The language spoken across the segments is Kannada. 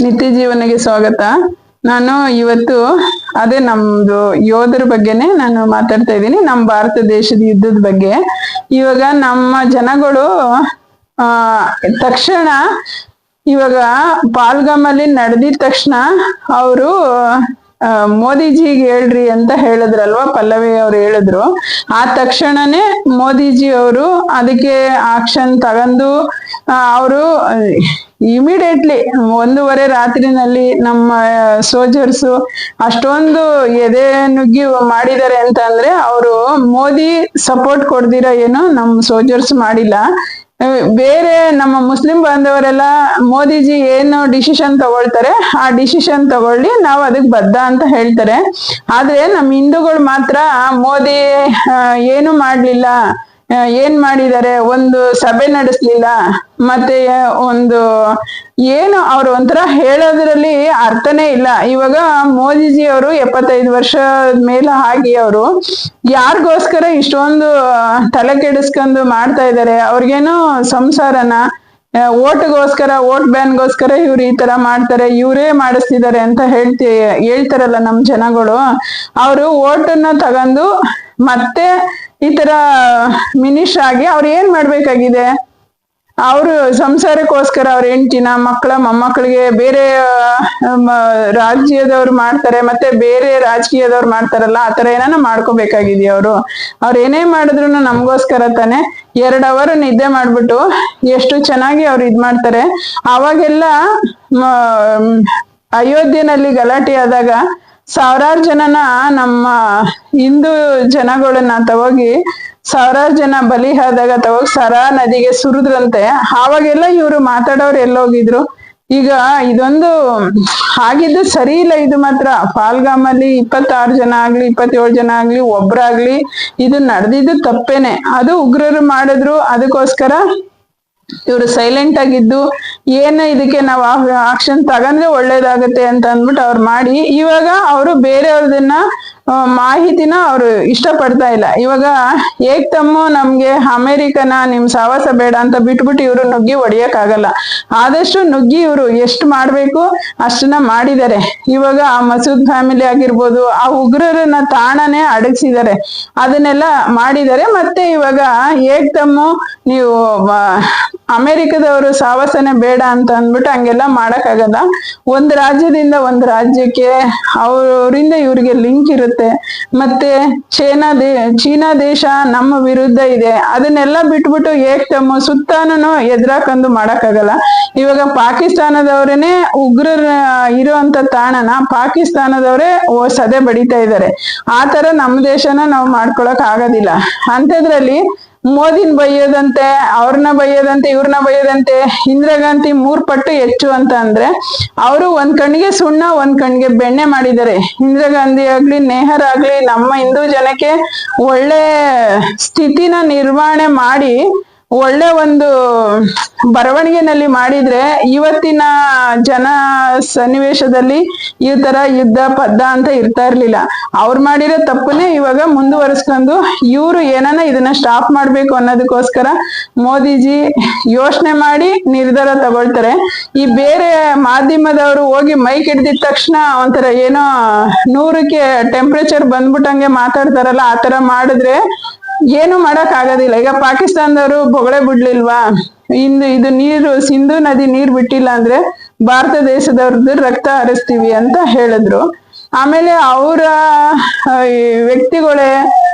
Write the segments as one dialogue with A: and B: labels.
A: ನಿತ್ಯ ಜೀವನಗೆ ಸ್ವಾಗತ. ನಾನು ಇವತ್ತು ಅದೇ ನಮ್ದು ಯೋಧರ ಬಗ್ಗೆನೆ ನಾನು ಮಾತಾಡ್ತಾ ಇದ್ದೀನಿ. ನಮ್ಮ ಭಾರತ ದೇಶದ ಯುದ್ಧದ ಬಗ್ಗೆ. ಇವಾಗ ನಮ್ಮ ಜನಗಳು, ಆ, ತಕ್ಷಣ ಇವಾಗ ಪಾಲ್ಗಾಮಲ್ಲಿ ನಡೆದಿದ ತಕ್ಷಣ ಅವರು ಮೋದಿಜಿಗೆ ಹೇಳ್ರಿ ಅಂತ ಹೇಳಿದ್ರಲ್ವಾ, ಪಲ್ಲವಿ ಅವ್ರು ಹೇಳಿದ್ರು. ಆ ತಕ್ಷಣನೇ ಮೋದಿಜಿ ಅವರು ಅದಕ್ಕೆ ಆಕ್ಷನ್ ತಗೊಂಡು ಅವರು ಇಮಿಡಿಯೇಟ್ಲಿ ಒಂದೂವರೆ ರಾತ್ರಿನಲ್ಲಿ ನಮ್ಮ ಸೋಲ್ಜರ್ಸ್ ಅಷ್ಟೊಂದು ಎದೆ ನುಗ್ಗಿ ಮಾಡಿದ್ದಾರೆ ಅಂತ ಅಂದ್ರೆ ಅವರು ಮೋದಿ ಸಪೋರ್ಟ್ ಕೊಡ್ದಿರ ಏನು ನಮ್ಮ ಸೋಲ್ಜರ್ಸ್ ಮಾಡಿಲ್ಲ. ಬೇರೆ ನಮ್ಮ ಮುಸ್ಲಿಂ ಬಾಂಧವರೆಲ್ಲ ಮೋದಿಜಿ ಏನು ಡಿಸಿಷನ್ ತಗೊಳ್ತಾರೆ, ಆ ಡಿಸಿಷನ್ ತಗೊಳ್ಳಿ ನಾವು ಅದಕ್ಕೆ ಬದ್ಧ ಅಂತ ಹೇಳ್ತಾರೆ. ಆದ್ರೆ ನಮ್ಮ ಹಿಂದೂಗಳು ಮಾತ್ರ ಮೋದಿ ಏನು ಮಾಡ್ಲಿಲ್ಲ. ಏನ್ ಮಾಡಿದ್ದಾರೆ? ಒಂದು ಸಭೆ ನಡೆಸ್ಲಿಲ್ಲ. ಮತ್ತೆ ಒಂದು ಏನು ಅವ್ರು ಒಂಥರ ಹೇಳೋದ್ರಲ್ಲಿ ಅರ್ಥನೇ ಇಲ್ಲ. ಇವಾಗ ಮೋದಿಜಿ ಅವರು ಎಪ್ಪತ್ತೈದು ವರ್ಷ ಮೇಲೆ ಆಗಿ ಅವರು ಯಾರಿಗೋಸ್ಕರ ಇಷ್ಟೊಂದು ತಲೆ ಕೆಡಿಸ್ಕೊಂಡು ಮಾಡ್ತಾ ಇದ್ದಾರೆ? ಅವ್ರಿಗೇನೋ ಸಂಸಾರನ ಓಟ್ಗೋಸ್ಕರ, ಓಟ್ ಬ್ಯಾನ್ಗೋಸ್ಕರ ಇವ್ರು ಈ ತರ ಮಾಡ್ತಾರೆ, ಇವರೇ ಮಾಡಿಸ್ತಿದ್ದಾರೆ ಅಂತ ಹೇಳ್ತಿ, ಹೇಳ್ತಾರಲ್ಲ ನಮ್ ಜನಗಳು. ಅವರು ಓಟನ್ನ ತಗೊಂಡು ಮತ್ತೆ ಈ ತರ ಮಿನಿಸ್ಟರ್ ಆಗಿ ಅವ್ರು ಏನ್ ಮಾಡ್ಬೇಕಾಗಿದೆ? ಅವರು ಸಂಸಾರಕ್ಕೋಸ್ಕರ ಅವ್ರ ಹೆಂಡತಿನ, ಮಕ್ಕಳ ಮೊಮ್ಮಕ್ಕಳಿಗೆ ಬೇರೆ ರಾಜ್ಯದವ್ರು ಮಾಡ್ತಾರೆ, ಮತ್ತೆ ಬೇರೆ ರಾಜಕೀಯದವ್ರು ಮಾಡ್ತಾರಲ್ಲ, ಆ ತರ ಏನಾನ ಮಾಡ್ಕೋಬೇಕಾಗಿದೆಯಾ ಅವರು? ಅವ್ರು ಏನೇ ಮಾಡಿದ್ರು ನಮಗೋಸ್ಕರ ತಾನೆ. ಎರಡ್ ಅವರ್ ನಿದ್ದೆ ಮಾಡ್ಬಿಟ್ಟು ಎಷ್ಟು ಚೆನ್ನಾಗಿ ಅವ್ರು ಇದ್ ಮಾಡ್ತಾರೆ. ಅವಾಗೆಲ್ಲ ಅಯೋಧ್ಯೆನಲ್ಲಿ ಗಲಾಟೆ ಆದಾಗ ಸಾವಿರಾರು ಜನನ ನಮ್ಮ ಹಿಂದೂ ಜನಗಳನ್ನ ತಗೋಗಿ ಸಾವಿರಾರು ಜನ ಬಲಿ ಆದಾಗ ತಗೋಗಿ ಸರಾ ನದಿಗೆ ಸುರಿದ್ರಂತೆ. ಆವಾಗೆಲ್ಲ ಇವ್ರು ಮಾತಾಡೋರು ಎಲ್ಲೋಗಿದ್ರು. ಈಗ ಇದೊಂದು ಆಗಿದ್ದು ಸರಿ ಇಲ್ಲ, ಇದು ಮಾತ್ರ. ಪಾಲ್ಗಾಮಲ್ಲಿ ಇಪ್ಪತ್ತಾರು ಜನ ಆಗ್ಲಿ, ಇಪ್ಪತ್ತೇಳು ಜನ ಆಗ್ಲಿ, ಒಬ್ರಾಗ್ಲಿ, ಇದು ನಡೆದಿದ್ದು ತಪ್ಪೇನೆ. ಅದು ಉಗ್ರರು ಮಾಡಿದ್ರು, ಅದಕ್ಕೋಸ್ಕರ ಇವರು ಸೈಲೆಂಟ್ ಆಗಿದ್ದು, ಏನು ಇದಕ್ಕೆ ನಾವು ಆಕ್ಷನ್ ತಗಂದ್ರೆ ಒಳ್ಳೇದಾಗತ್ತೆ ಅಂತ ಅಂದ್ಬಿಟ್ಟು ಅವ್ರು ಮಾಡಿ, ಇವಾಗ ಅವರು ಬೇರೆಯವ್ರದನ್ನ ಮಾಹಿತಿನ ಅವರು ಇಷ್ಟಪಡ್ತಾ ಇಲ್ಲ. ಇವಾಗ ಏಕ್ ತಮ್ಮ ನಮ್ಗೆ ಅಮೆರಿಕನ ನಿಮ್ ಸಾವಾಸ ಬೇಡ ಅಂತ ಬಿಟ್ಬಿಟ್ಟು ಇವರು ನುಗ್ಗಿ ಹೊಡಿಯಕ್ಕಾಗಲ್ಲ. ಆದಷ್ಟು ನುಗ್ಗಿ ಇವರು ಎಷ್ಟು ಮಾಡ್ಬೇಕು, ಅಷ್ಟನ್ನ ಮಾಡಿದ್ದಾರೆ ಇವಾಗ ಆ ಮಸೂದ್ ಫ್ಯಾಮಿಲಿ ಆಗಿರ್ಬೋದು, ಆ ಉಗ್ರರನ್ನ ತಾಣನೇ ಅಡಗಿಸಿದ್ದಾರೆ ಅದನ್ನೆಲ್ಲ ಮಾಡಿದ್ದಾರೆ ಮತ್ತೆ ಇವಾಗ ಏಕ್ ತಮ್ಮ, ನೀವು ಅಮೆರಿಕದವರು ಸಾವಾಸನೆ ಬೇಡ ಅಂತ ಅಂದ್ಬಿಟ್ಟು ಹಂಗೆಲ್ಲ ಮಾಡೋಕ್ಕಾಗಲ್ಲ. ಒಂದು ರಾಜ್ಯದಿಂದ ಒಂದು ರಾಜ್ಯಕ್ಕೆ ಅವರಿಂದ ಇವ್ರಿಗೆ ಲಿಂಕ್ ಇರುತ್ತೆ. ಮತ್ತೆ ಚೀನಾ ದೇ, ಚೀನಾ ದೇಶ ನಮ್ಮ ವಿರುದ್ಧ ಇದೆ. ಅದನ್ನೆಲ್ಲ ಬಿಟ್ಬಿಟ್ಟು ಏಕ್ ತಮ್ಮ ಸುತ್ತಾನು ಎದುರಾಕಂದು ಮಾಡೋಕ್ಕಾಗಲ್ಲ. ಇವಾಗ ಪಾಕಿಸ್ತಾನದವರೇನೆ ಉಗ್ರರ ಇರುವಂತ ತಾಣನ ಪಾಕಿಸ್ತಾನದವರೇ ಸದೆ ಬಡಿತಾ ಇದ್ದಾರೆ. ಆ ತರ ನಮ್ಮ ದೇಶನ ನಾವು ಮಾಡ್ಕೊಳಕ್ ಆಗೋದಿಲ್ಲ. ಅಂಥದ್ರಲ್ಲಿ ಮೋದಿನ್ ಬೈಯೋದಂತೆ, ಅವ್ರನ್ನ ಬೈಯೋದಂತೆ, ಇವ್ರನ್ನ ಬೈಯೋದಂತೆ, ಇಂದಿರಾ ಗಾಂಧಿ ಮೂರ್ ಪಟ್ಟು ಹೆಚ್ಚು ಅಂತ ಅಂದ್ರೆ, ಅವರು ಒಂದ್ ಕಣ್ಣಿಗೆ ಸುಣ್ಣ, ಒಂದ್ ಕಣ್ಣಿಗೆ ಬೆಣ್ಣೆ ಮಾಡಿದ್ದಾರೆ. ಇಂದಿರಾ ಗಾಂಧಿ ಆಗ್ಲಿ, ನೆಹರ್ ಆಗ್ಲಿ, ನಮ್ಮ ಹಿಂದೂ ಜನಕ್ಕೆ ಒಳ್ಳೆ ಸ್ಥಿತಿನ ನಿರ್ವಹಣೆ ಮಾಡಿ ಒಳ್ಳೆ ಒಂದು ಬರವಣಿಗೆನಲ್ಲಿ ಮಾಡಿದ್ರೆ ಇವತ್ತಿನ ಜನ ಸನ್ನಿವೇಶದಲ್ಲಿ ಈ ತರ ಯುದ್ಧ ಪದ್ದ ಅಂತ ಇರ್ತಾ ಇರ್ಲಿಲ್ಲ. ಅವ್ರು ಮಾಡಿರೋ ತಪ್ಪನ್ನೇ ಇವಾಗ ಮುಂದುವರಿಸ್ಕೊಂಡು ಇವರು ಏನನ್ನ ಇದನ್ನ ಸ್ಟಾಪ್ ಮಾಡ್ಬೇಕು ಅನ್ನೋದಕ್ಕೋಸ್ಕರ ಮೋದಿಜಿ ಯೋಚನೆ ಮಾಡಿ ನಿರ್ಧಾರ ತಗೊಳ್ತಾರೆ. ಈ ಬೇರೆ ಮಾಧ್ಯಮದವರು ಹೋಗಿ ಮೈಕ್ ಹಿಡ್ದಿದ ತಕ್ಷಣ ಒಂಥರ ಏನೋ ನೂರಕ್ಕೆ ಟೆಂಪ್ರೇಚರ್ ಬಂದ್ಬಿಟ್ಟಂಗೆ ಮಾತಾಡ್ತಾರಲ್ಲ, ಆ ತರ ಮಾಡಿದ್ರೆ ಏನು ಮಾಡಕ್ ಆಗೋದಿಲ್ಲ. ಈಗ ಪಾಕಿಸ್ತಾನದವರು ಬೊಗಳೆ ಬಿಡ್ಲಿಲ್ವಾ? ಇಂದು ಇದು ನೀರು, ಸಿಂಧು ನದಿ ನೀರ್ ಬಿಟ್ಟಿಲ್ಲ ಅಂದ್ರೆ ಭಾರತ ದೇಶದವ್ರದ್ದು ರಕ್ತ ಹರಿಸ್ತೀವಿ ಅಂತ ಹೇಳಿದ್ರು. ಆಮೇಲೆ ಅವರ ವ್ಯಕ್ತಿಗಳೇ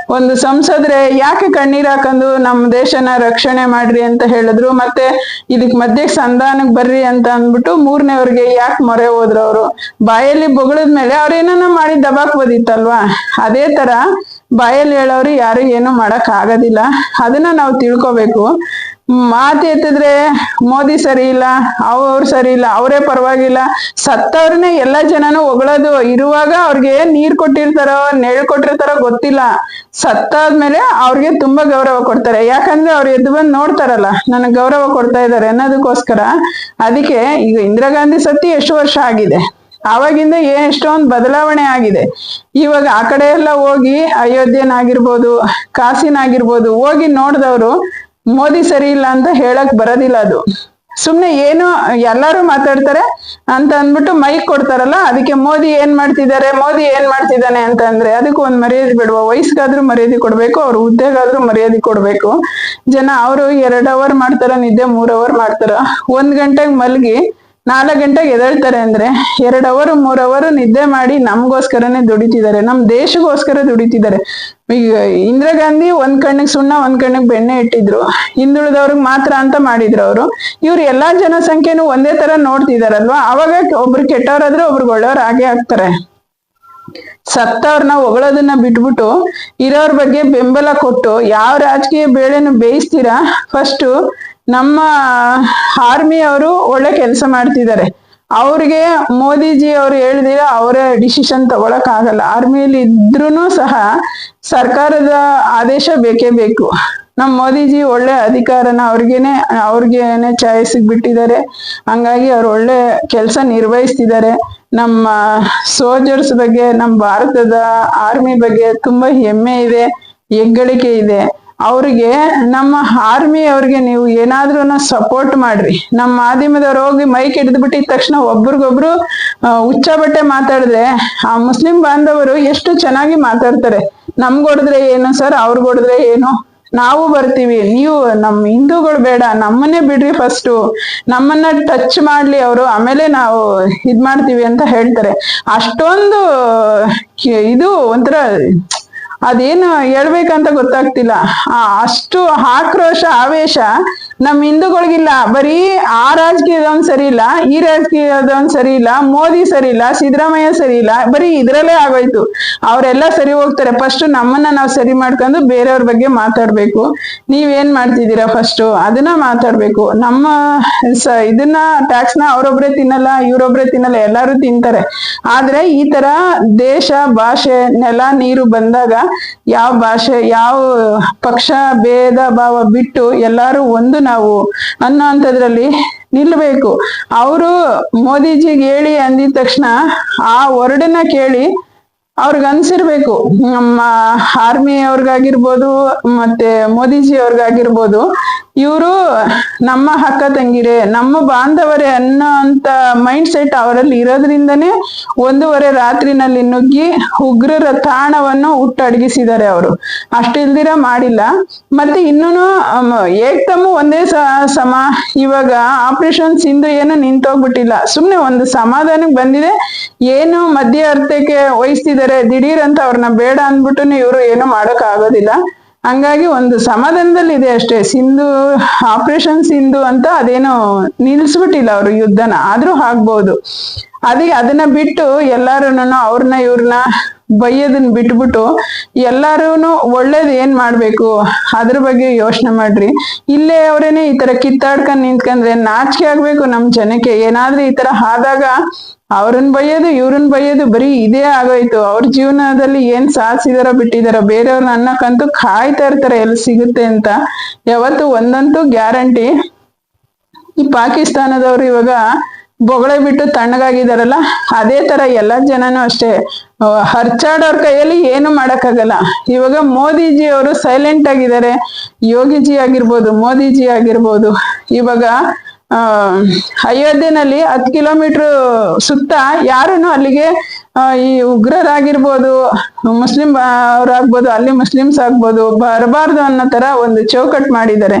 A: ಒಂದು ಸಂಸದ್ರೆ ಯಾಕೆ ಕಣ್ಣೀರ್ ಹಾಕೊಂಡು ನಮ್ಮ ದೇಶನ ರಕ್ಷಣೆ ಮಾಡ್ರಿ ಅಂತ ಹೇಳಿದ್ರು, ಮತ್ತೆ ಇದಕ್ ಮಧ್ಯೆ ಸಂಧಾನಕ್ ಬರ್ರಿ ಅಂತ ಅಂದ್ಬಿಟ್ಟು ಮೂರನೇವ್ರಿಗೆ ಯಾಕೆ ಮೊರೆ ಹೋದ್ರು ಅವರು? ಬಾಯಲ್ಲಿ ಬೊಗಳದ್ಮೇಲೆ ಅವ್ರ ಏನನ್ನ ಮಾಡಿ ದಬಾಕ್ಬೋದಿತ್ತಲ್ವಾ ಅದೇ ತರ ಬಾಯಲ್ಲಿ ಹೇಳೋರು ಯಾರು ಏನು ಮಾಡಕ್ ಆಗೋದಿಲ್ಲ. ಅದನ್ನ ನಾವು ತಿಳ್ಕೊಬೇಕು. ಮಾತು ಎತ್ತಿದ್ರೆ ಮೋದಿ ಸರಿ ಇಲ್ಲ, ಅವ್ರು ಸರಿ ಇಲ್ಲ, ಅವರೇ ಪರವಾಗಿಲ್ಲ. ಸತ್ತವ್ರನ್ನೇ ಎಲ್ಲಾ ಜನನು ಹೊಗಳೋದು, ಇರುವಾಗ ಅವ್ರಿಗೆ ನೀರ್ ಕೊಟ್ಟಿರ್ತಾರೋ ನೆಳ್ ಕೊಟ್ಟಿರ್ತಾರೋ ಗೊತ್ತಿಲ್ಲ. ಸತ್ತಾದ್ಮೇಲೆ ಅವ್ರಿಗೆ ತುಂಬಾ ಗೌರವ ಕೊಡ್ತಾರೆ. ಯಾಕಂದ್ರೆ ಅವ್ರು ಎದ್ದು ಬಂದು ನೋಡ್ತಾರಲ್ಲ, ನನಗ್ ಗೌರವ ಕೊಡ್ತಾ ಇದ್ದಾರೆ ಅನ್ನೋದಕ್ಕೋಸ್ಕರ. ಅದಕ್ಕೆ ಈಗ ಇಂದಿರಾ ಗಾಂಧಿ ಸತ್ತಿ ಎಷ್ಟು ವರ್ಷ ಆಗಿದೆ? ಆವಾಗಿಂದ ಎಷ್ಟೊಂದು ಬದಲಾವಣೆ ಆಗಿದೆ? ಇವಾಗ ಆ ಕಡೆ ಎಲ್ಲ ಹೋಗಿ ಅಯೋಧ್ಯೆನಾಗಿರ್ಬೋದು ಕಾಸಿನಾಗಿರ್ಬೋದು ಹೋಗಿ ನೋಡಿದವರು ಮೋದಿ ಸರಿ ಇಲ್ಲ ಅಂತ ಹೇಳಕ್ ಬರೋದಿಲ್ಲ ಅದು. ಸುಮ್ನೆ ಏನು, ಎಲ್ಲಾರು ಮಾತಾಡ್ತಾರೆ ಅಂತ ಅಂದ್ಬಿಟ್ಟು ಮೈಕ್ ಕೊಡ್ತಾರಲ್ಲ, ಅದಕ್ಕೆ ಮೋದಿ ಏನ್ ಮಾಡ್ತಿದ್ದಾರೆ, ಮೋದಿ ಏನ್ ಮಾಡ್ತಿದ್ದಾನೆ ಅಂತ ಅಂದ್ರೆ ಅದಕ್ಕೂ ಒಂದ್ ಮರ್ಯಾದೆ ಬಿಡುವ? ವಯಸ್ಸಿಗಾದ್ರೂ ಮರ್ಯಾದೆ ಕೊಡ್ಬೇಕು, ಅವ್ರ ಹುದ್ದೆಗಾದ್ರೂ ಮರ್ಯಾದೆ ಕೊಡ್ಬೇಕು. ಜನ ಅವರು ಎರಡ್ ಅವರ್ ಮಾಡ್ತಾರ, ನಿದ್ದೆ ಮೂರ್ ಅವರ್ ಮಾಡ್ತಾರ. ಒಂದ್ ಗಂಟೆಗೆ ಮಲ್ಗಿ, ನಾಲ್ಕು ಗಂಟೆಗೆ ಎದ್ದೇಳ್ತಾರೆ ಅಂದ್ರೆ ಎರಡ್ ಅವರ್ ಮೂರ್ ಅವರ್ ನಿದ್ದೆ ಮಾಡಿ ನಮ್ಗೋಸ್ಕರನೇ ದುಡಿತಿದ್ದಾರೆ, ನಮ್ ದೇಶಗೋಸ್ಕರ ದುಡಿತಿದ್ದಾರೆ. ಈಗ ಇಂದಿರಾ ಗಾಂಧಿ ಒಂದ್ ಕಣ್ಣಿಗೆ ಸುಣ್ಣ, ಒಂದ್ ಕಣ್ಣಿಗೆ ಬೆಣ್ಣೆ ಇಟ್ಟಿದ್ರು. ಹಿಂದುಳಿದವ್ರಿಗೆ ಮಾತ್ರ ಅಂತ ಮಾಡಿದ್ರು ಅವರು. ಇವ್ರು ಎಲ್ಲಾ ಜನಸಂಖ್ಯೆನೂ ಒಂದೇ ತರ ನೋಡ್ತಿದಾರಲ್ವಾ? ಅವಾಗ ಒಬ್ರು ಕೆಟ್ಟವ್ರಾದ್ರೆ ಒಬ್ರು ಒಳ್ಳೆಯವ್ರ ಹಾಗೆ ಆಗ್ತಾರೆ. ಸತ್ತವ್ರನ್ನ ಹೊಗಳೋದನ್ನ ಬಿಟ್ಬಿಟ್ಟು ಇರೋರ್ ಬಗ್ಗೆ ಬೆಂಬಲ ಕೊಟ್ಟು ಯಾವ ರಾಜಕೀಯ ಬೇಳೆನು ಬೇಯಿಸ್ತೀರಾ? ಫಸ್ಟ್ ನಮ್ಮ ಆರ್ಮಿ ಅವರು ಒಳ್ಳೆ ಕೆಲಸ ಮಾಡ್ತಿದ್ದಾರೆ. ಅವ್ರಿಗೆ ಮೋದಿಜಿ ಅವ್ರು ಹೇಳಿದಿರ ಅವರೇ ಡಿಸಿಷನ್ ತಗೊಳಕ್ ಆಗಲ್ಲ ಆರ್ಮಿಯಲ್ಲಿ ಇದ್ರೂ ಸಹ ಸರ್ಕಾರದ ಆದೇಶ ಬೇಕೇ ಬೇಕು. ನಮ್ ಮೋದಿಜಿ ಒಳ್ಳೆ ಅಧಿಕಾರನ ಅವ್ರಿಗೇನೆ ಅವ್ರಿಗೇನೆ ಚಾಯ್ಸ್ ಬಿಟ್ಟಿದ್ದಾರೆ. ಹಂಗಾಗಿ ಅವ್ರು ಒಳ್ಳೆ ಕೆಲಸ ನಿರ್ವಹಿಸ್ತಿದ್ದಾರೆ. ನಮ್ಮ ಸೋಲ್ಜರ್ಸ್ ಬಗ್ಗೆ, ನಮ್ಮ ಭಾರತದ ಆರ್ಮಿ ಬಗ್ಗೆ ತುಂಬಾ ಹೆಮ್ಮೆ ಇದೆ, ಹೆಗ್ಗಳಿಕೆ ಇದೆ. ಅವ್ರಿಗೆ ನಮ್ಮ ಆರ್ಮಿ ಅವ್ರಿಗೆ ನೀವು ಏನಾದ್ರೂ ಸಪೋರ್ಟ್ ಮಾಡ್ರಿ. ನಮ್ಮ ಮಾಧ್ಯಮದವ್ರು ಹೋಗಿ ಮೈಕ್ ಹಿಡಿದು ಬಿಟ್ಟಿದ ತಕ್ಷಣ ಒಬ್ರಿಗೊಬ್ರು ಹುಚ್ಚ ಬಟ್ಟೆ ಮಾತಾಡಿದ್ರೆ ಆ ಮುಸ್ಲಿಂ ಬಾಂಧವರು ಎಷ್ಟು ಚೆನ್ನಾಗಿ ಮಾತಾಡ್ತಾರೆ. ನಮ್ಗೊಡಿದ್ರೆ ಏನು ಸರ್ ಅವ್ರಿಗೆ ಹೊಡೆದ್ರೆ ಏನು? ನಾವು ಬರ್ತೀವಿ. ನೀವು ನಮ್ಮ ಹಿಂದೂಗಳು ಬೇಡ. ನಮ್ಮನ್ನೇ ಬಿಡ್ರಿ ಫಸ್ಟು ನಮ್ಮನ್ನ ಟಚ್ ಮಾಡ್ಲಿ ಅವರು. ಆಮೇಲೆ ನಾವು ಇದ್ ಮಾಡ್ತೀವಿ ಅಂತ ಹೇಳ್ತಾರೆ. ಅಷ್ಟೊಂದು ಇದು ಒಂಥರ ಅದೇನು ಹೇಳ್ಬೇಕಂತ ಗೊತ್ತಾಗ್ತಿಲ್ಲ. ಅಷ್ಟು ಆಕ್ರೋಶ ಆವೇಶ ನಮ್ ಹಿಂದೂಗಳಿಗಿಲ್ಲ, ಬರೀ ಆ ರಾಜಕೀಯದವನ್ ಸರಿ ಇಲ್ಲ ಈ ರಾಜಕೀಯದವನ್ ಸರಿ ಇಲ್ಲ ಮೋದಿ ಸರಿ ಇಲ್ಲ ಸಿದ್ದರಾಮಯ್ಯ ಸರಿ ಇಲ್ಲ ಬರೀ ಇದ್ರಲ್ಲೇ ಆಗೋಯ್ತು. ಅವರೆಲ್ಲ ಸರಿ ಹೋಗ್ತಾರೆ. ಫಸ್ಟ್ ನಮ್ಮನ್ನ ನಾವು ಸರಿ ಮಾಡ್ಕೊಂಡು ಬೇರೆಯವ್ರ ಬಗ್ಗೆ ಮಾತಾಡ್ಬೇಕು. ನೀವೇನ್ ಮಾಡ್ತಿದ್ದೀರಾ ಫಸ್ಟ್ ಅದನ್ನ ಮಾತಾಡ್ಬೇಕು. ನಮ್ಮ ಇದನ್ನ ಟ್ಯಾಕ್ಸ್ನ ಅವ್ರೊಬ್ರೆ ತಿನ್ನಲ್ಲ, ಇವ್ರೊಬ್ರೆ ತಿನ್ನಲ್ಲ, ಎಲ್ಲಾರು ತಿಂತಾರೆ. ಆದ್ರೆ ಈ ತರ ದೇಶ, ಭಾಷೆ, ನೆಲ, ನೀರು ಬಂದಾಗ ಯಾವ ಭಾಷೆ, ಯಾವ ಪಕ್ಷ, ಭೇದ, ಭಾವ ಬಿಟ್ಟು ಎಲ್ಲಾರು ಒಂದು ನಾವು ಅನ್ನೋ ನಿಲ್ಬೇಕು. ಅವರು ಮೋದಿಜಿಗೆ ಹೇಳಿ ಅಂದಿದ ತಕ್ಷಣ ಆ ವರ್ಡನ್ನ ಕೇಳಿ ಅವ್ರಿಗೆ ಅನ್ಸಿರ್ಬೇಕು. ನಮ್ಮ ಆರ್ಮಿ ಅವ್ರಿಗಾಗಿರ್ಬೋದು, ಮತ್ತೆ ಮೋದಿಜಿ ಅವ್ರಿಗಾಗಿರ್ಬೋದು, ಇವರು ನಮ್ಮ ಅಕ್ಕ ತಂಗಿರೆ, ನಮ್ಮ ಬಾಂಧವರೇ ಅನ್ನೋ ಅಂತ ಮೈಂಡ್ ಸೆಟ್ ಅವರಲ್ಲಿ ಇರೋದ್ರಿಂದನೇ ಒಂದೂವರೆ ರಾತ್ರಿನಲ್ಲಿ ನುಗ್ಗಿ ಉಗ್ರರ ತಾಣವನ್ನು ಹುಟ್ಟಡಗಿಸಿದ್ದಾರೆ ಅವರು. ಅಷ್ಟಿಲ್ದಿರ ಮಾಡಿಲ್ಲ. ಮತ್ತೆ ಇನ್ನೂ ಏಕ್ತಮ್ಮು ಒಂದೇ ಸಮ, ಇವಾಗ ಆಪರೇಷನ್ ಸಿಂಧು ಏನು ನಿಂತೋಗ್ಬಿಟ್ಟಿಲ್ಲ. ಸುಮ್ನೆ ಒಂದು ಸಮಾಧಾನಕ್ಕೆ ಬಂದಿದೆ. ಏನು ಮಧ್ಯವರ್ತಕ್ಕೆ ವಹಿಸ್ತಿದ್ದಾರೆ ದಿಢೀರ್ ಅಂತ ಅವ್ರನ್ನ ಬೇಡ ಅಂದ್ಬಿಟ್ಟು ಇವರು ಏನು ಮಾಡಕ್ ಆಗೋದಿಲ್ಲ ಹಂಗಾಗಿ ಒಂದು ಸಮಾಧಾನದಲ್ಲಿ ಇದೆ ಅಷ್ಟೇ. ಸಿಂಧು ಆಪರೇಷನ್ ಸಿಂಧು ಅಂತ ಅದೇನು ನಿಲ್ಸ್ಬಿಟ್ಟಿಲ್ಲ ಅವರು ಯುದ್ಧನ. ಆದ್ರೂ ಆಗ್ಬೋದು. ಅದಕ್ಕೆ ಅದನ್ನ ಬಿಟ್ಟು ಎಲ್ಲಾರುನು ಅವ್ರನ್ನ ಇವ್ರನ್ನ ಬೈಯೋದನ್ನ ಬಿಟ್ಬಿಟ್ಟು ಎಲ್ಲಾರುನು ಒಳ್ಳೇದ್ ಏನ್ ಮಾಡ್ಬೇಕು? ಅದ್ರ ಬಗ್ಗೆ ಯೋಚನೆ ಮಾಡ್ರಿ. ಇಲ್ಲೇ ಅವ್ರೇನೆ ಈ ತರ ಕಿತ್ತಾಡ್ಕೊಂಡ್ ನಿಂತ್ಕಂದ್ರೆ ನಾಚಿಕೆ ಆಗ್ಬೇಕು ನಮ್ ಜನಕ್ಕೆ. ಏನಾದ್ರೂ ಈ ತರ ಆದಾಗ ಅವ್ರನ್ ಬೈಯೋದು, ಇವ್ರನ್ ಬೈಯೋದು ಬರೀ ಇದೇ ಆಗೋಯ್ತು. ಅವ್ರ ಜೀವನದಲ್ಲಿ ಏನ್ ಸಾಧಿಸಿದಾರ ಬಿಟ್ಟಿದಾರ ಬೇರೆಯವ್ರನ್ನ ಅನ್ನಕ್ಕಂತೂ ಕಾಯ್ತಾ ಇರ್ತಾರೆ, ಎಲ್ಲಿ ಸಿಗುತ್ತೆ ಅಂತ. ಯಾವತ್ತು ಒಂದಂತೂ ಗ್ಯಾರಂಟಿ. ಈ ಪಾಕಿಸ್ತಾನದವ್ರು ಇವಾಗ ಬೊಗಳೆ ಬಿಟ್ಟು ತಣ್ಣಗಾಗಿದಾರಲ್ಲ ಅದೇ ತರ ಎಲ್ಲ ಜನನು ಅಷ್ಟೇ. ಹರ್ಚಾಡೋರ್ ಕೈಯಲ್ಲಿ ಏನು ಮಾಡಕ್ಕಾಗಲ್ಲ. ಇವಾಗ ಮೋದಿಜಿ ಅವರು ಸೈಲೆಂಟ್ ಆಗಿದ್ದಾರೆ. ಯೋಗಿಜಿ ಆಗಿರ್ಬೋದು, ಮೋದಿಜಿ ಆಗಿರ್ಬೋದು. ಇವಾಗ, ಆ, ಅಯೋಧ್ಯೆನಲ್ಲಿ ಹತ್ತು ಕಿಲೋಮೀಟರ್ ಸುತ್ತ ಯಾರನ್ನು ಅಲ್ಲಿಗೆ ಈ ಉಗ್ರರಾಗಿರ್ಬೋದು, ಮುಸ್ಲಿಂ ಅವ್ರಾಗ್ಬೋದು, ಅಲ್ಲಿ ಮುಸ್ಲಿಮ್ಸ್ ಆಗ್ಬೋದು, ಬರಬಾರ್ದು ಅನ್ನೋ ತರ ಒಂದು ಚೌಕಟ್ ಮಾಡಿದ್ದಾರೆ.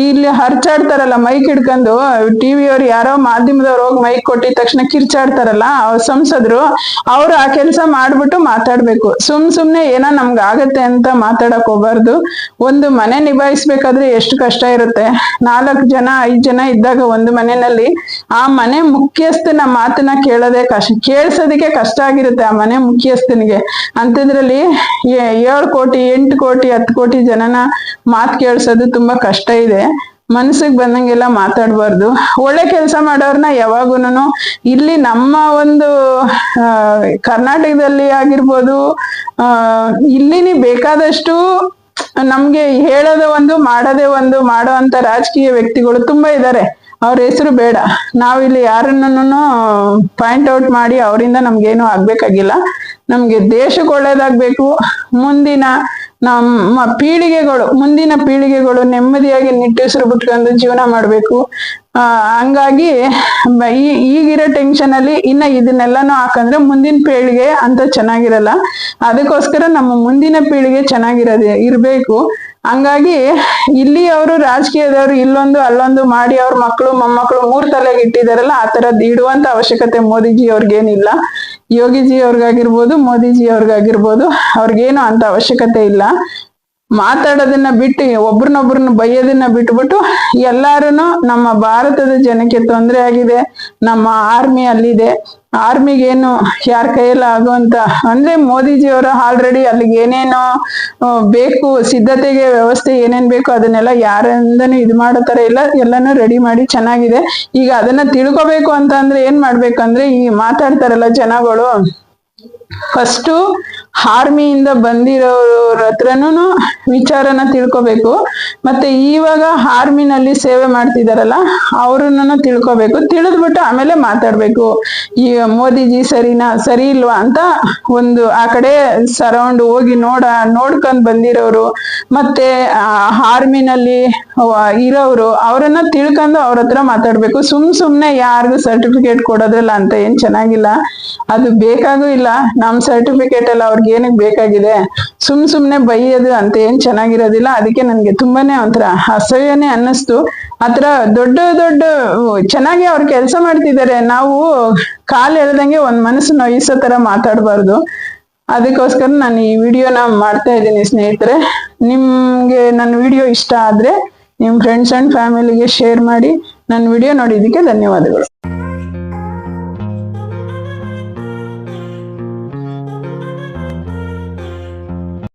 A: ಇಲ್ಲಿ ಹರ್ಚಾಡ್ತಾರಲ್ಲ, ಮೈಕ್ ಹಿಡ್ಕೊಂಡು ಟಿವಿಯವ್ರು ಯಾರೋ ಮಾಧ್ಯಮದವ್ರು ಹೋಗಿ ಮೈಕ್ ಕೊಟ್ಟಿದ ತಕ್ಷಣ ಕಿರ್ಚಾಡ್ತಾರಲ್ಲ, ಸಂಸದರು, ಅವ್ರು ಆ ಕೆಲಸ ಮಾಡ್ಬಿಟ್ಟು ಮಾತಾಡ್ಬೇಕು. ಸುಮ್ ಸುಮ್ನೆ ಏನೋ ನಮ್ಗೆ ಆಗತ್ತೆ ಅಂತ ಮಾತಾಡಕ್ ಹೋಗ್ಬಾರ್ದು. ಒಂದು ಮನೆ ನಿಭಾಯಿಸ್ಬೇಕಾದ್ರೆ ಎಷ್ಟು ಕಷ್ಟ ಇರುತ್ತೆ. ನಾಲ್ಕು ಜನ, ಐದ್ ಜನ ಇದ್ದಾಗ ಒಂದು ಮನೆಯಲ್ಲಿ ಆ ಮನೆ ಮುಖ್ಯಸ್ಥನ ಮಾತನ್ನ ಕೇಳೋದೇ ಕಷ್ಟ, ಕೇಳಿಸೋದಕ್ಕೆ ಕಷ್ಟ ಆಗಿರುತ್ತೆ ಆ ಮನೆ ಮುಖ್ಯಸ್ಥನಿಗೆ. ಅಂತಂದ್ರಲ್ಲಿ ಏಳು ಕೋಟಿ, ಎಂಟು ಕೋಟಿ, ಹತ್ತು ಕೋಟಿ ಜನನ ಮಾತು ಕೇಳಿಸೋದು ತುಂಬಾ ಕಷ್ಟ ಇದೆ. ಮನಸ್ಸಿಗೆ ಬಂದಂಗೆಲ್ಲ ಮಾತಾಡಬಾರ್ದು. ಒಳ್ಳೆ ಕೆಲಸ ಮಾಡೋರ್ನ ಯಾವಾಗೂನು ಇಲ್ಲಿ ನಮ್ಮ ಒಂದು ಕರ್ನಾಟಕದಲ್ಲಿ ಆಗಿರ್ಬೋದು ಇಲ್ಲಿನಿ ಬೇಕಾದಷ್ಟು ನಮ್ಗೆ ಹೇಳೋದೇ ಒಂದು, ಮಾಡೋದೇ ಒಂದು, ಮಾಡೋ ಅಂತ ರಾಜಕೀಯ ವ್ಯಕ್ತಿಗಳು ತುಂಬಾ ಇದ್ದಾರೆ ಅವ್ರ ಹೆಸರು ಬೇಡ. ನಾವಿಲ್ಲಿ ಯಾರನ್ನೂ ಪಾಯಿಂಟ್ ಔಟ್ ಮಾಡಿ ಅವರಿಂದ ನಮ್ಗೇನು ಆಗ್ಬೇಕಾಗಿಲ್ಲ. ನಮ್ಗೆ ದೇಶಕ್ಕೆ ಒಳ್ಳೇದಾಗ್ಬೇಕು. ಮುಂದಿನ ನಮ್ಮ ಪೀಳಿಗೆಗಳು, ಮುಂದಿನ ಪೀಳಿಗೆಗಳು ನೆಮ್ಮದಿಯಾಗಿ ನಿಟ್ಟುಸಿರು ಬಿಟ್ಕೊಂಡು ಜೀವನ ಮಾಡ್ಬೇಕು. ಆ, ಹಂಗಾಗಿ ಈ, ಈಗಿರೋ ಟೆನ್ಷನ್ ಅಲ್ಲಿ ಇನ್ನ ಇದನ್ನೆಲ್ಲಾನು ಹಾಕಂದ್ರೆ ಮುಂದಿನ ಪೀಳಿಗೆ ಅಂತ ಚೆನ್ನಾಗಿರಲ್ಲ. ಅದಕ್ಕೋಸ್ಕರ ನಮ್ಮ ಮುಂದಿನ ಪೀಳಿಗೆ ಚೆನ್ನಾಗಿರೋದೇ, ಇರ್ಬೇಕು. ಹಂಗಾಗಿ ಇಲ್ಲಿ ಅವರು ರಾಜಕೀಯದವರು ಇಲ್ಲೊಂದು ಅಲ್ಲೊಂದು ಮಾಡಿ ಅವ್ರ ಮಕ್ಕಳು, ಮೊಮ್ಮಕ್ಕಳು ಮೂರ್ ತಲೆಗೆ ಇಟ್ಟಿದಾರಲ್ಲ ಆ ತರದ್ ಇಡುವಂತ ಅವಶ್ಯಕತೆ ಮೋದಿಜಿ ಅವ್ರಿಗೇನಿಲ್ಲ. ಯೋಗಿಜಿ ಅವ್ರಿಗಾಗಿರ್ಬೋದು, ಮೋದಿಜಿ ಅವ್ರಿಗಾಗಿರ್ಬೋದು, ಅವ್ರಿಗೇನು ಅಂತ ಅವಶ್ಯಕತೆ ಇಲ್ಲ. ಮಾತಾಡೋದನ್ನ ಬಿಟ್ಟು, ಒಬ್ರನ್ನೊಬ್ರನ್ನ ಬೈಯೋದನ್ನ ಬಿಟ್ಬಿಟ್ಟು ಎಲ್ಲಾರುನು ನಮ್ಮ ಭಾರತದ ಜನಕ್ಕೆ ತೊಂದರೆ ಆಗಿದೆ. ನಮ್ಮ ಆರ್ಮಿ ಅಲ್ಲಿದೆ. ಆರ್ಮಿಗೇನು ಯಾರ ಕೈಯಲ್ಲಿ ಆಗುವಂತ ಅಂದ್ರೆ ಮೋದಿಜಿ ಅವರು ಆಲ್ರೆಡಿ ಅಲ್ಲಿಗೆ ಏನೇನೋ ಬೇಕು, ಸಿದ್ಧತೆಗೆ ವ್ಯವಸ್ಥೆ ಏನೇನ್ ಬೇಕು ಅದನ್ನೆಲ್ಲ ಯಾರಿಂದನೂ ಇದು ಮಾಡೋ ತರ ಇಲ್ಲ. ಎಲ್ಲಾನು ರೆಡಿ ಮಾಡಿ ಚೆನ್ನಾಗಿದೆ. ಈಗ ಅದನ್ನ ತಿಳ್ಕೊಬೇಕು ಅಂತ ಅಂದ್ರೆ ಏನ್ ಮಾಡ್ಬೇಕಂದ್ರೆ, ಈ ಮಾತಾಡ್ತಾರಲ್ಲ ಜನಗಳು ಫಸ್ಟು ಆರ್ಮಿಯಿಂದ ಬಂದಿರೋರ ಹತ್ರನೂ ವಿಚಾರನ ತಿಳ್ಕೊಬೇಕು. ಮತ್ತೆ ಇವಾಗ ಆರ್ಮಿನಲ್ಲಿ ಸೇವೆ ಮಾಡ್ತಿದಾರಲ್ಲ ಅವ್ರನ್ನ ತಿಳ್ಕೊಬೇಕು. ತಿಳಿದ್ಬಿಟ್ಟು ಆಮೇಲೆ ಮಾತಾಡ್ಬೇಕು. ಈ ಮೋದಿಜಿ ಸರಿನಾ, ಸರಿ ಇಲ್ವಾ ಅಂತ ಒಂದು ಆ ಕಡೆ ಸರೌಂಡ್ ಹೋಗಿ ನೋಡ, ನೋಡ್ಕೊಂಡ್ ಬಂದಿರೋರು, ಮತ್ತೆ ಆರ್ಮಿನಲ್ಲಿ ಇರೋರು ಅವರನ್ನ ತಿಳ್ಕೊಂಡು ಅವ್ರ ಹತ್ರ ಮಾತಾಡ್ಬೇಕು. ಸುಮ್ ಸುಮ್ನೆ ಯಾರಿಗೂ ಸರ್ಟಿಫಿಕೇಟ್ ಕೊಡೋದ್ರಲ್ಲ ಅಂತ ಏನ್ ಚೆನ್ನಾಗಿಲ್ಲ. ಅದು ಬೇಕಾಗೂ ಇಲ್ಲ. ನಮ್ ಸರ್ಟಿಫಿಕೇಟ್ ಎಲ್ಲ ಅವ್ರಿಗೆ ಏನಕ್ಕೆ ಬೇಕಾಗಿದೆ? ಸುಮ್ ಸುಮ್ನೆ ಬೈಯೋದು ಅಂತ ಏನ್ ಚೆನ್ನಾಗಿರೋದಿಲ್ಲ. ಅದಕ್ಕೆ ನನ್ಗೆ ತುಂಬಾನೇ ಒಂಥರ ಅಸಹ್ಯನೇ ಅನ್ನಿಸ್ತು. ಆತರ ದೊಡ್ಡ ದೊಡ್ಡ ಚೆನ್ನಾಗಿ ಅವ್ರು ಕೆಲಸ ಮಾಡ್ತಿದ್ದಾರೆ. ನಾವು ಕಾಲ್ ಎಳ್ದಂಗೆ ಒಂದ್ ಮನಸ್ಸು ನೋಯಿಸೋ ತರ ಮಾತಾಡಬಾರ್ದು. ಅದಕ್ಕೋಸ್ಕರ ನಾನು ಈ ವಿಡಿಯೋನ ಮಾಡ್ತಾ ಇದ್ದೀನಿ ಸ್ನೇಹಿತರೆ. ನಿಮ್ಗೆ ನನ್ನ ವಿಡಿಯೋ ಇಷ್ಟ ಆದ್ರೆ ನಿಮ್ ಫ್ರೆಂಡ್ಸ್ ಅಂಡ್ ಫ್ಯಾಮಿಲಿಗೆ ಶೇರ್ ಮಾಡಿ. ನನ್ನ ವಿಡಿಯೋ ನೋಡಿದ್ದಕ್ಕೆ ಧನ್ಯವಾದಗಳು.